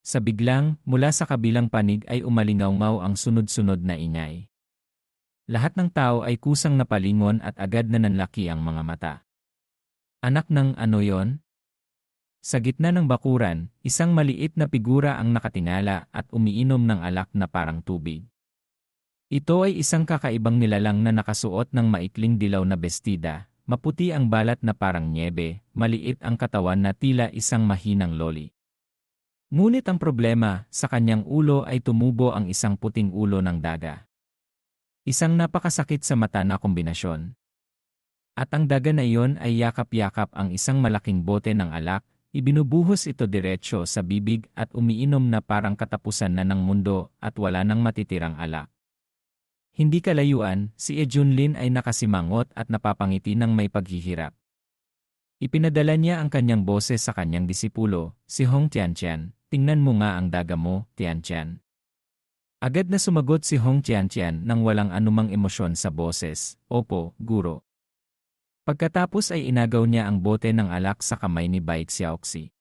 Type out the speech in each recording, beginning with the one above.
Sa biglang, mula sa kabilang panig ay umalingaw ang sunod-sunod na ingay. Lahat ng tao ay kusang napalingon at agad na nanlaki ang mga mata. Anak ng ano yon? Sa gitna ng bakuran, isang maliit na figura ang nakatingala at umiinom ng alak na parang tubig. Ito ay isang kakaibang nilalang na nakasuot ng maikling dilaw na bestida, maputi ang balat na parang niebe, maliit ang katawan na tila isang mahinang loli. Ngunit ang problema, sa kanyang ulo ay tumubo ang isang puting ulo ng daga. Isang napakasakit sa mata na kombinasyon. At ang daga na iyon ay yakap-yakap ang isang malaking bote ng alak, ibinubuhos ito diretsyo sa bibig at umiinom na parang katapusan na ng mundo at wala nang matitirang alak. Hindi kalayuan, si Ejunlin ay nakasimangot at napapangiti ng may paghihirap. Ipinadala niya ang kanyang boses sa kanyang disipulo, si Hong Tiantian, tingnan mo nga ang daga mo, Tiantian. Agad na sumagot si Hong Tiantian nang walang anumang emosyon sa boses, Opo, guro. Pagkatapos ay inagaw niya ang bote ng alak sa kamay ni Baik Xiaoxi.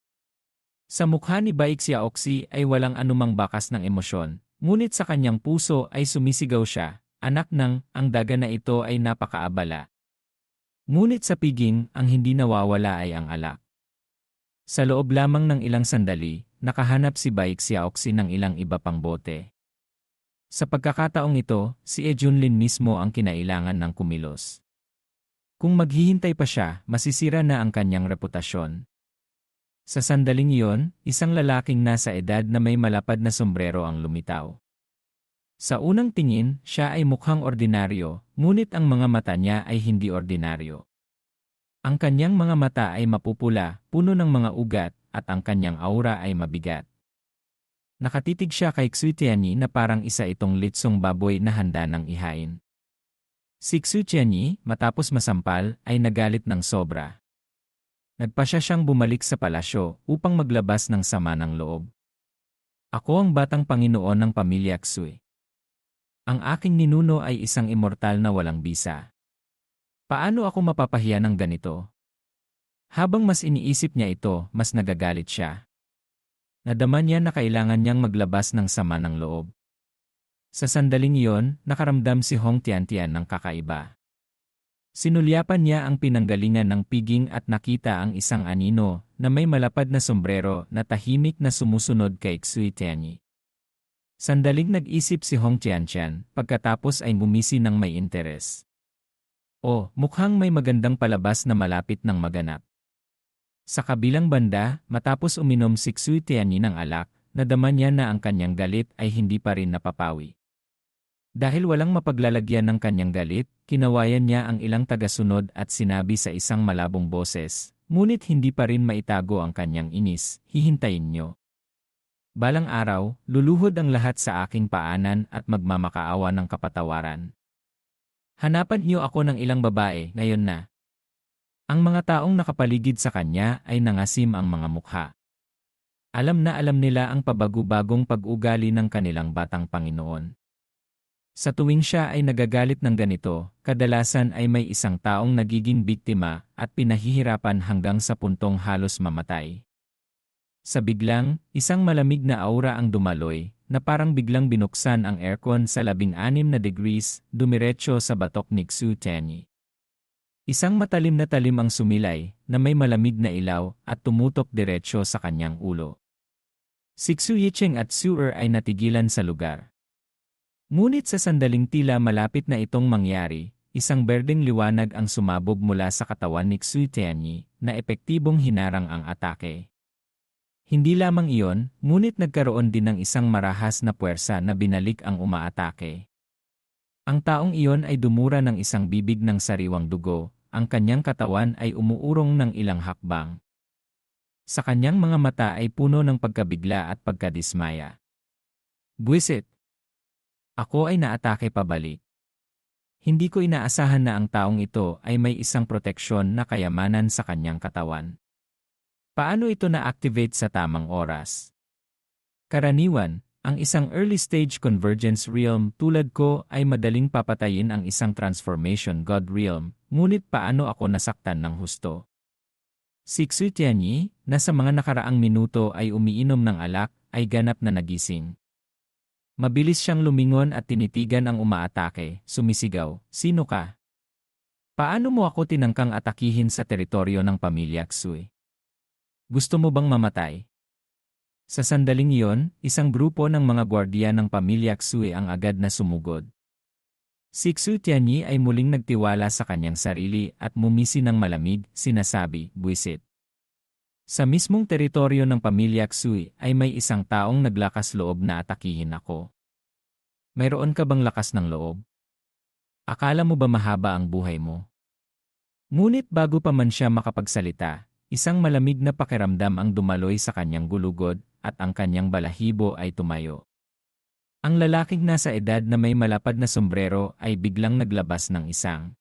Sa mukha ni Baik Xiaoxi ay walang anumang bakas ng emosyon, ngunit sa kanyang puso ay sumisigaw siya, anak ng, ang daga na ito ay napakaabala. Ngunit sa piging, ang hindi nawawala ay ang alak. Sa loob lamang ng ilang sandali, nakahanap si Baik Xiaoxi ng ilang iba pang bote. Sa pagkakataong ito, si Ejunlin mismo ang kinailangan ng kumilos. Kung maghihintay pa siya, masisira na ang kanyang reputasyon. Sa sandaling iyon, isang lalaking nasa edad na may malapad na sombrero ang lumitaw. Sa unang tingin, siya ay mukhang ordinaryo, ngunit ang mga mata niya ay hindi ordinaryo. Ang kanyang mga mata ay mapupula, puno ng mga ugat, at ang kanyang aura ay mabigat. Nakatitig siya kay Xutianyi na parang isa itong litsong baboy na handa ng ihain. Si Xutianyi, matapos masampal, ay nagalit ng sobra. Nagpasya siyang bumalik sa palasyo upang maglabas ng sama ng loob. Ako ang batang Panginoon ng pamilya Xui. Ang aking ninuno ay isang immortal na walang bisa. Paano ako mapapahiya ng ganito? Habang mas iniisip niya ito, mas nagagalit siya. Nadama niya na kailangan niyang maglabas ng sama ng loob. Sa sandaling iyon, nakaramdam si Hong Tiantian ng kakaiba. Sinulyapan niya ang pinanggalingan ng piging at nakita ang isang anino na may malapad na sombrero na tahimik na sumusunod kay Xui Tianyi. Sandaling nag-isip si Hong Tiantian pagkatapos ay bumisi ng may interes. O, mukhang may magandang palabas na malapit ng maganap. Sa kabilang banda, matapos uminom si Xui Tianyi ng alak, nadama niya na ang kanyang galit ay hindi pa rin napapawi. Dahil walang mapaglalagyan ng kanyang galit, kinawayan niya ang ilang tagasunod at sinabi sa isang malabong boses, ngunit hindi pa rin maitago ang kanyang inis, hihintayin niyo. Balang araw, luluhod ang lahat sa aking paanan at magmamakaawa ng kapatawaran. Hanapan niyo ako ng ilang babae ngayon na. Ang mga taong nakapaligid sa kanya ay nangasim ang mga mukha. Alam na alam nila ang pabago-bagong pag-ugali ng kanilang batang Panginoon. Sa tuwing siya ay nagagalit ng ganito, kadalasan ay may isang taong nagiging biktima at pinahihirapan hanggang sa puntong halos mamatay. Sa biglang, isang malamig na aura ang dumaloy, na parang biglang binuksan ang aircon sa labing anim na degrees, dumiretso sa batok ni Xu Tenyi. Isang matalim na talim ang sumilay, na may malamig na ilaw, at tumutok diretsyo sa kanyang ulo. Si Xu Yicheng at Su Er ay natigilan sa lugar. Ngunit sa sandaling tila malapit na itong mangyari, isang berdeng liwanag ang sumabog mula sa katawan ni Xu Tianyi, na epektibong hinarang ang atake. Hindi lamang iyon, ngunit nagkaroon din ng isang marahas na puwersa na binalik ang umaatake. Ang taong iyon ay dumura ng isang bibig ng sariwang dugo, ang kanyang katawan ay umuurong ng ilang hakbang. Sa kanyang mga mata ay puno ng pagkabigla at pagkadismaya. Buisit! Ako ay naatake pabalik. Hindi ko inaasahan na ang taong ito ay may isang proteksyon na kayamanan sa kanyang katawan. Paano ito na-activate sa tamang oras? Karaniwan, ang isang early-stage convergence realm tulad ko ay madaling papatayin ang isang transformation god realm, ngunit paano ako nasaktan ng husto? Si Xu Tianyi, na sa mga nakaraang minuto ay umiinom ng alak, ay ganap na nagising. Mabilis siyang lumingon at tinitigan ang umaatake, sumisigaw, Sino ka? Paano mo ako tinangkang atakihin sa teritoryo ng pamilya Xui? Gusto mo bang mamatay? Sa sandaling iyon, isang grupo ng mga gwardiya ng pamilya Xui ang agad na sumugod. Si Xu Tianyi ay muling nagtiwala sa kanyang sarili at mumisi ng malamig, sinasabi, buwisit. Sa mismong teritoryo ng pamilya Xui ay may isang taong naglakas loob na atakihin ako. Mayroon ka bang lakas ng loob? Akala mo ba mahaba ang buhay mo? Ngunit bago pa man siya makapagsalita, isang malamig na pakiramdam ang dumaloy sa kanyang gulugod at ang kanyang balahibo ay tumayo. Ang lalaking nasa edad na may malapad na sombrero ay biglang naglabas ng isang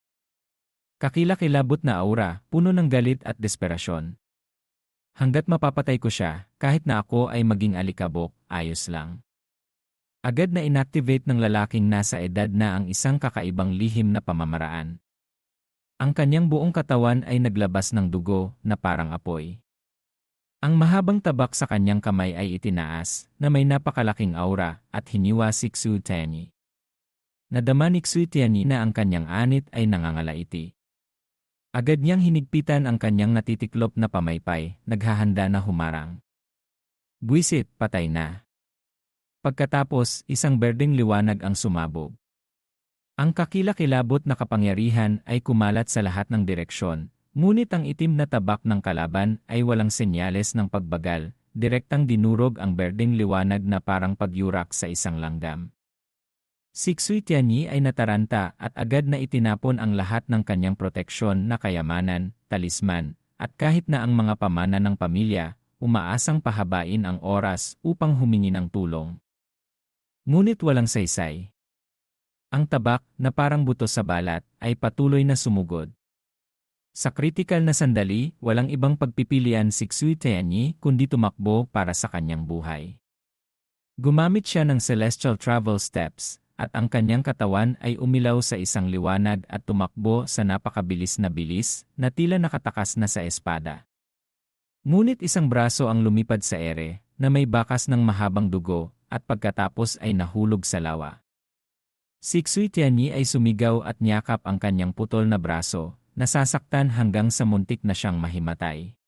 kakilakilabot na aura, puno ng galit at desperasyon. Hanggat mapapatay ko siya, kahit na ako ay maging alikabok, ayos lang. Agad na inactivate ng lalaking nasa edad na ang isang kakaibang lihim na pamamaraan. Ang kanyang buong katawan ay naglabas ng dugo na parang apoy. Ang mahabang tabak sa kanyang kamay ay itinaas, na may napakalaking aura, at hiniwa si Xu Tianyi. Nadama ni Xu Tianyi na ang kanyang anit ay nangangalaiti. Agad niyang hinigpitan ang kanyang natitiklop na pamaypay, naghahanda na humarang. Buisit, patay na. Pagkatapos, isang berdeng liwanag ang sumabog. Ang kakilakilabot na kapangyarihan ay kumalat sa lahat ng direksyon, Ngunit ang itim na tabak ng kalaban ay walang senyales ng pagbagal, direktang dinurog ang berdeng liwanag na parang pagyurak sa isang langgam. Si Xui Tianyi ay nataranta at agad na itinapon ang lahat ng kanyang proteksyon na kayamanan, talisman, at kahit na ang mga pamana ng pamilya, umaasang pahabain ang oras upang humingi ng tulong. Ngunit walang saysay. Ang tabak, na parang buto sa balat, ay patuloy na sumugod. Sa kritikal na sandali, walang ibang pagpipilian si Xui Tianyi kundi tumakbo para sa kanyang buhay. Gumamit siya ng celestial travel steps, at ang kanyang katawan ay umilaw sa isang liwanag at tumakbo sa napakabilis na bilis na tila nakatakas na sa espada. Ngunit isang braso ang lumipad sa ere na may bakas ng mahabang dugo at pagkatapos ay nahulog sa lawa. Si Xui Tianyi ay sumigaw at niyakap ang kanyang putol na braso nasasaktan hanggang sa muntik na siyang mahimatay.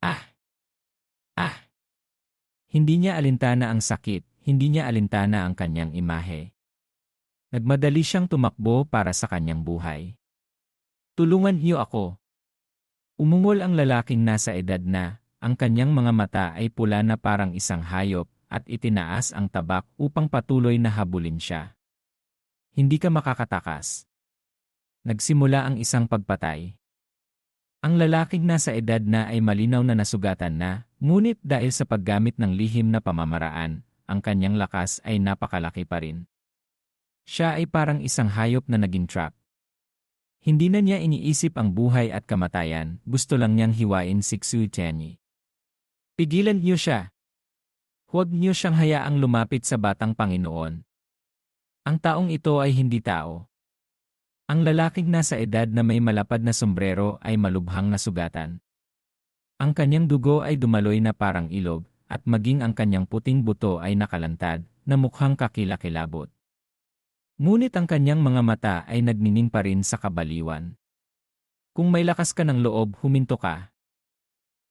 Ah! Ah! Hindi niya alintana ang sakit, hindi niya alintana ang kanyang imahe. Nagmadali siyang tumakbo para sa kanyang buhay. Tulungan niyo ako. Umungol ang lalaking nasa edad na, ang kanyang mga mata ay pula na parang isang hayop at itinaas ang tabak upang patuloy na habulin siya. Hindi ka makakatakas nagsimula ang isang pagpatay. Ang lalaking nasa edad na ay malinaw na nasugatan na, ngunit dahil sa paggamit ng lihim na pamamaraan, ang kanyang lakas ay napakalaki pa rin. Siya ay parang isang hayop na naging trap. Hindi na niya iniisip ang buhay at kamatayan, gusto lang niyang hiwain si Xu Tianyi. Pigilan niyo siya. Huwag niyo siyang hayaang lumapit sa batang Panginoon. Ang taong ito ay hindi tao. Ang lalaking nasa edad na may malapad na sombrero ay malubhang nasugatan. Ang kanyang dugo ay dumaloy na parang ilog, at maging ang kanyang puting buto ay nakalantad, na mukhang kakilakilabot. Ngunit ang kanyang mga mata ay nagnining pa rin sa kabaliwan. Kung may lakas ka ng loob, huminto ka.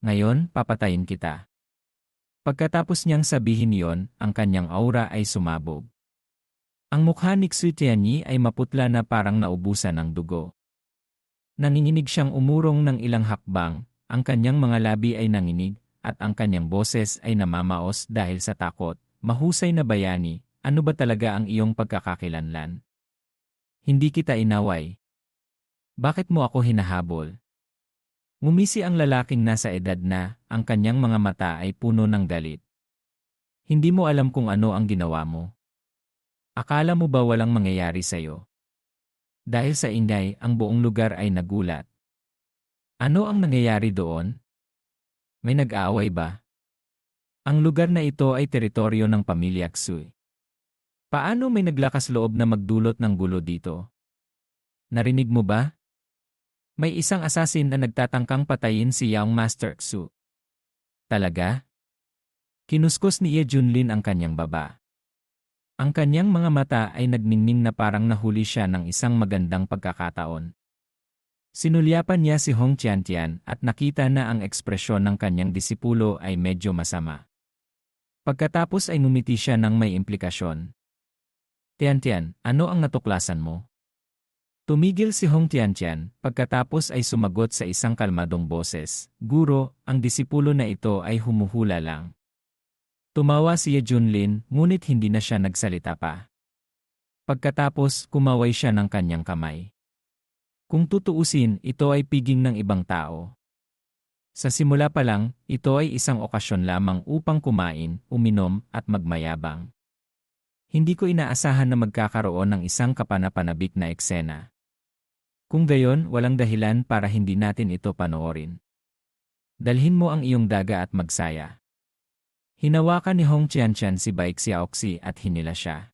Ngayon, papatayin kita. Pagkatapos niyang sabihin yon, ang kanyang aura ay sumabog. Ang mukha ni Xu Tianyi ay maputla na parang naubusan ng dugo. Nanginginig siyang umurong ng ilang hakbang, ang kanyang mga labi ay nanginig, at ang kanyang boses ay namamaos dahil sa takot. Mahusay na bayani, ano ba talaga ang iyong pagkakakilanlan? Hindi kita inaway. Bakit mo ako hinahabol? Ngumisi ang lalaking nasa edad na, ang kanyang mga mata ay puno ng galit. Hindi mo alam kung ano ang ginawa mo. Akala mo ba walang mangyayari sa'yo? Dahil sa ingay, ang buong lugar ay nagulat. Ano ang nangyayari doon? May nag-aaway ba? Ang lugar na ito ay teritoryo ng pamilya Xui. Paano may naglakas loob na magdulot ng gulo dito? Narinig mo ba? May isang asasin na nagtatangkang patayin si Young Master Xu. Talaga? Kinuskos ni Ye Junlin ang kanyang baba. Ang kanyang mga mata ay nagningning na parang nahuli siya ng isang magandang pagkakataon. Sinulyapan niya si Hong Tiantian at nakita na ang ekspresyon ng kanyang disipulo ay medyo masama. Pagkatapos ay ngumiti siya ng may implikasyon. Tiantian, ano ang natuklasan mo? Tumigil si Hong Tiantian, pagkatapos ay sumagot sa isang kalmadong boses, Guro, ang disipulo na ito ay humuhula lang. Tumawa si Ye Junlin, ngunit hindi na siya nagsalita pa. Pagkatapos, kumaway siya ng kanyang kamay. Kung tutuusin, ito ay piging ng ibang tao. Sa simula pa lang, ito ay isang okasyon lamang upang kumain, uminom, at magmayabang. Hindi ko inaasahan na magkakaroon ng isang kapanapanabik na eksena. Kung gayon, walang dahilan para hindi natin ito panoorin. Dalhin mo ang iyong daga at magsaya. Hinawakan ni Hong Qianshan si Bai Xiaoxi at hinila siya.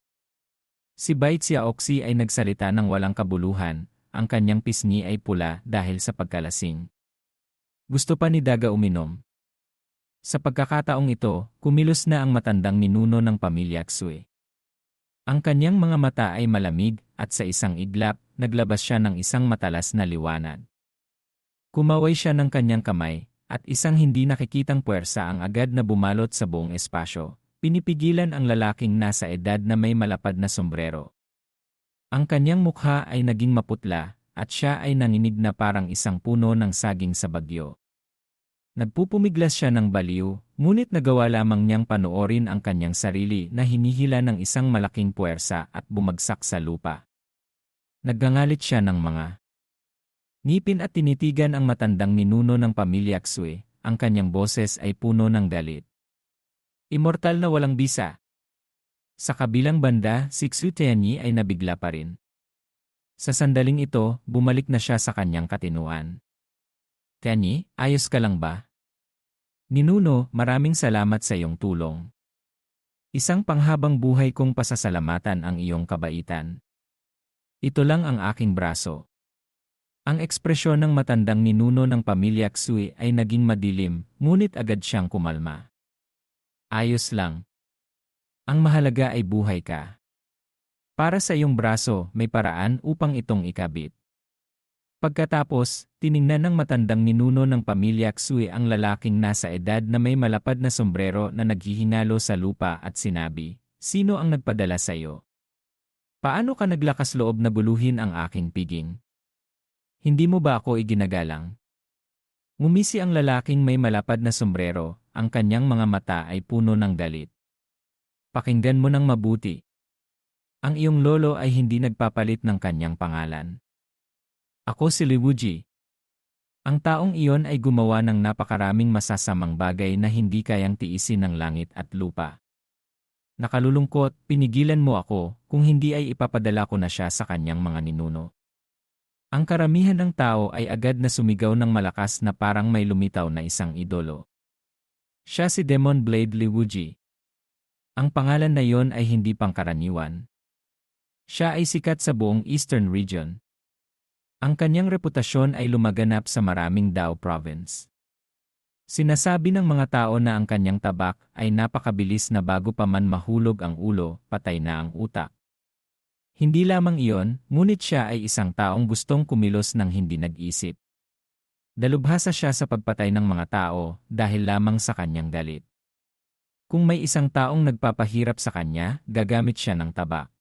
Si Bai Xiaoxi ay nagsalita ng walang kabuluhan, ang kanyang pisngi ay pula dahil sa pagkalasing. Gusto pa ni Daga uminom. Sa pagkakataong ito, kumilos na ang matandang ninuno ng pamilya Xue. Ang kanyang mga mata ay malamig at sa isang iglap, naglabas siya ng isang matalas na liwanag. Kumaway siya ng kanyang kamay, at isang hindi nakikitang puwersa ang agad na bumalot sa buong espasyo. Pinipigilan ang lalaking nasa edad na may malapad na sombrero. Ang kanyang mukha ay naging maputla, at siya ay nanginig na parang isang puno ng saging sa bagyo. Nagpupumiglas siya ng baliw, ngunit nagawa lamang niyang panoorin ang kanyang sarili na hinihila ng isang malaking puwersa at bumagsak sa lupa. Naggangalit siya ng mga Ngipin at tinitigan ang matandang ninuno ng pamilya Xue, ang kanyang boses ay puno ng galit. Immortal na walang bisa. Sa kabilang banda, si Xu Tianyi ay nabigla pa rin. Sa sandaling ito, bumalik na siya sa kanyang katinuan. Tianyi, ayos ka lang ba? Ninuno, maraming salamat sa iyong tulong. Isang panghabang buhay kong pasasalamatan ang iyong kabaitan. Ito lang ang aking braso. Ang ekspresyon ng matandang ninuno ng pamilya Xui ay naging madilim, ngunit agad siyang kumalma. Ayos lang. Ang mahalaga ay buhay ka. Para sa iyong braso, may paraan upang itong ikabit. Pagkatapos, tiningnan ng matandang ninuno ng pamilya Xui ang lalaking nasa edad na may malapad na sombrero na naghihinalo sa lupa at sinabi, Sino ang nagpadala sa iyo? Paano ka naglakas loob na buluhin ang aking piging? Hindi mo ba ako iginagalang? Ngumisi ang lalaking may malapad na sombrero, ang kanyang mga mata ay puno ng galit. Pakinggan mo ng mabuti. Ang iyong lolo ay hindi nagpapalit ng kanyang pangalan. Ako si Liwuji. Ang taong iyon ay gumawa ng napakaraming masasamang bagay na hindi kayang tiisin ng langit at lupa. Nakalulungkot, pinigilan mo ako, kung hindi ay ipapadala ko na siya sa kanyang mga ninuno. Ang karamihan ng tao ay agad na sumigaw ng malakas na parang may lumitaw na isang idolo. Siya si Demon Blade Liwuji. Ang pangalan na yon ay hindi pangkaraniwan. Siya ay sikat sa buong Eastern Region. Ang kanyang reputasyon ay lumaganap sa maraming Dao Province. Sinasabi ng mga tao na ang kanyang tabak ay napakabilis na bago pa man mahulog ang ulo, patay na ang utak. Hindi lamang iyon, ngunit siya ay isang taong gustong kumilos ng hindi nag-isip. Dalubhasa siya sa pagpatay ng mga tao dahil lamang sa kanyang galit. Kung may isang taong nagpapahirap sa kanya, gagamit siya ng tabak.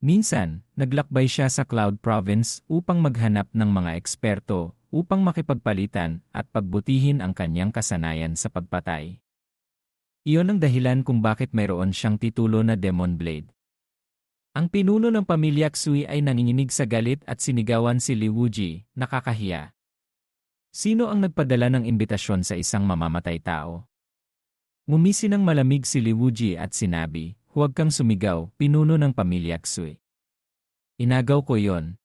Minsan, naglakbay siya sa Cloud Province upang maghanap ng mga eksperto upang makipagpalitan at pagbutihin ang kanyang kasanayan sa pagpatay. Iyon ang dahilan kung bakit mayroon siyang titulo na Demon Blade. Ang pinuno ng pamilya Xui ay nanginginig sa galit at sinigawan si Liwuji, nakakahiya. Sino ang nagpadala ng imbitasyon sa isang mamamatay tao? Ngumisi ng malamig si Liwuji at sinabi, huwag kang sumigaw, pinuno ng pamilya Xui. Inagaw ko yon.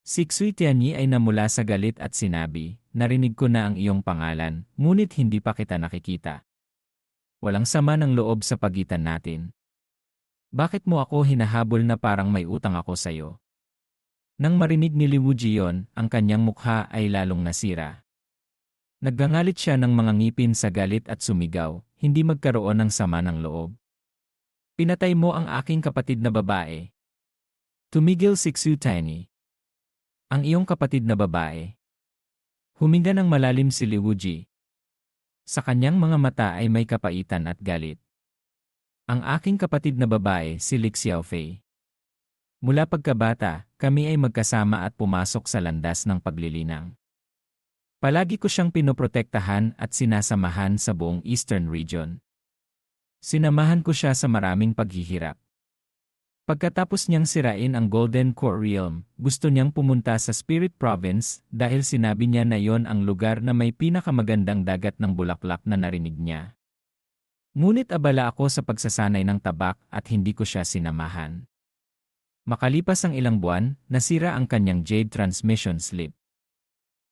Si Xui Tianyi ay namula sa galit at sinabi, narinig ko na ang iyong pangalan, ngunit hindi pa kita nakikita. Walang sama ng loob sa pagitan natin. Bakit mo ako hinahabol na parang may utang ako sa'yo? Nang marinig ni Liwuji yon, ang kanyang mukha ay lalong nasira. Naggangalit siya ng mga ngipin sa galit at sumigaw, hindi magkaroon ng sama ng loob. Pinatay mo ang aking kapatid na babae. Tumigil si Xu Tiny. Ang iyong kapatid na babae. Huminga ng malalim si Liwuji. Sa kanyang mga mata ay may kapaitan at galit. Ang aking kapatid na babae si Lik Xiaofei. Mula pagkabata, kami ay magkasama at pumasok sa landas ng paglilinang. Palagi ko siyang pinoprotektahan at sinasamahan sa buong Eastern Region. Sinamahan ko siya sa maraming paghihirap. Pagkatapos niyang sirain ang Golden Core Realm, gusto niyang pumunta sa Spirit Province dahil sinabi niya na yon ang lugar na may pinakamagandang dagat ng bulaklak na narinig niya. Ngunit abala ako sa pagsasanay ng tabak at hindi ko siya sinamahan. Makalipas ang ilang buwan, nasira ang kanyang Jade transmission slip.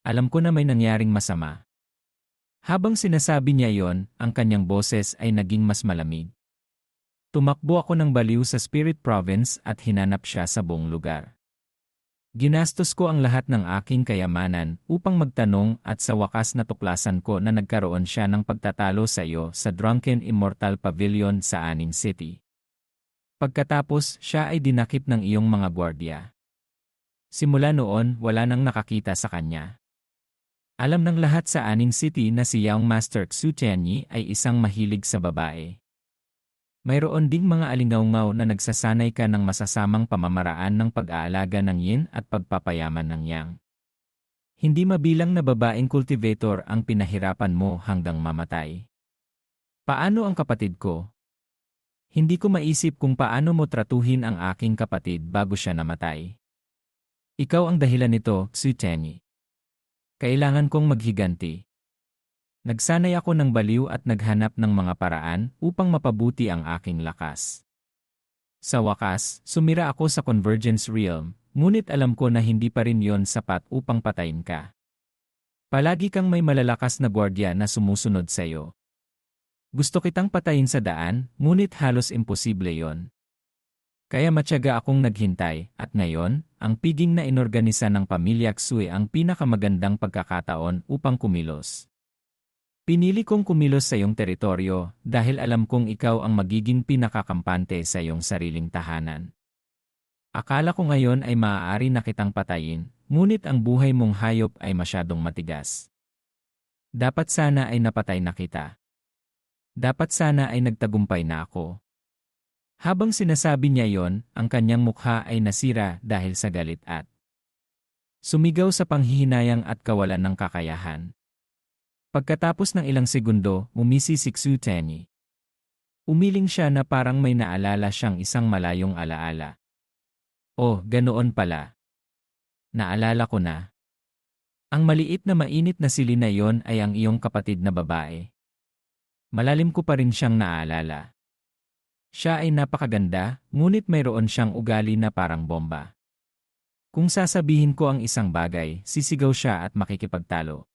Alam ko na may nangyaring masama. Habang sinasabi niya yon, ang kanyang boses ay naging mas malamig. Tumakbo ako ng baliw sa Spirit Province at hinanap siya sa buong lugar. Ginastos ko ang lahat ng aking kayamanan upang magtanong at sa wakas natuklasan ko na nagkaroon siya ng pagtatalo sa iyo sa Drunken Immortal Pavilion sa Aning City. Pagkatapos, siya ay dinakip ng iyong mga gwardiya. Simula noon, wala nang nakakita sa kanya. Alam ng lahat sa Aning City na si Young Master Xu Tianyi ay isang mahilig sa babae. Mayroon ding mga alingaungaw na nagsasanay ka ng masasamang pamamaraan ng pag-aalaga ng yin at pagpapayaman ng yang. Hindi mabilang na babaeng cultivator ang pinahirapan mo hanggang mamatay. Paano ang kapatid ko? Hindi ko maisip kung paano mo tratuhin ang aking kapatid bago siya namatay. Ikaw ang dahilan nito, Xu Tenny. Kailangan kong maghiganti. Nagsanay ako ng baliw at naghanap ng mga paraan upang mapabuti ang aking lakas. Sa wakas, sumira ako sa Convergence Realm, ngunit alam ko na hindi pa rin yon sapat upang patayin ka. Palagi kang may malalakas na gwardiya na sumusunod sa iyo. Gusto kitang patayin sa daan, ngunit halos imposible yon. Kaya matyaga akong naghintay, at ngayon, ang piging na inorganisa ng pamilya Xue ang pinakamagandang pagkakataon upang kumilos. Pinili kong kumilos sa iyong teritoryo dahil alam kong ikaw ang magiging pinakakampante sa iyong sariling tahanan. Akala ko ngayon ay maaari na kitang patayin, ngunit ang buhay mong hayop ay masyadong matigas. Dapat sana ay napatay na kita. Dapat sana ay nagtagumpay na ako. Habang sinasabi niya yon, ang kanyang mukha ay nasira dahil sa galit at sumigaw sa panghihinayang at kawalan ng kakayahan. Pagkatapos ng ilang segundo, umisi si Xu Tenyi. Umiling siya na parang may naalala siyang isang malayong alaala. Oh, ganoon pala. Naalala ko na. Ang maliit na mainit na sili na yon ay ang iyong kapatid na babae. Malalim ko pa rin siyang naalala. Siya ay napakaganda, ngunit mayroon siyang ugali na parang bomba. Kung sasabihin ko ang isang bagay, sisigaw siya at makikipagtalo.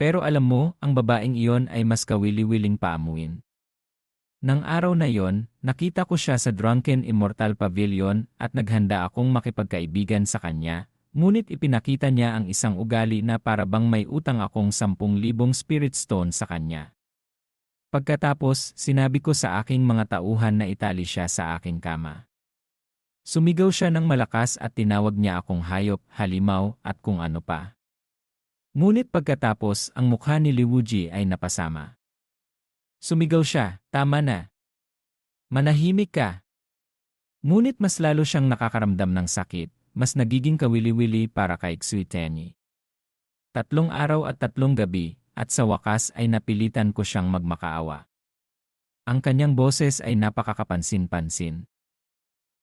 Pero alam mo, ang babaeng iyon ay mas kawili-wiling paamuin. Nang araw na iyon, nakita ko siya sa Drunken Immortal Pavilion at naghanda akong makipagkaibigan sa kanya, ngunit ipinakita niya ang isang ugali na para bang may utang akong 10,000 spirit stone sa kanya. Pagkatapos, sinabi ko sa aking mga tauhan na itali siya sa aking kama. Sumigaw siya ng malakas at tinawag niya akong hayop, halimaw, at kung ano pa. Ngunit pagkatapos, ang mukha ni Liwuji ay napasama. Sumigaw siya, tama na. Manahimik ka. Ngunit mas lalo siyang nakakaramdam ng sakit, mas nagiging kawili-wili para kay Xuiteni. Tatlong araw at tatlong gabi, at sa wakas ay napilitan ko siyang magmakaawa. Ang kanyang boses ay napakakapansin-pansin.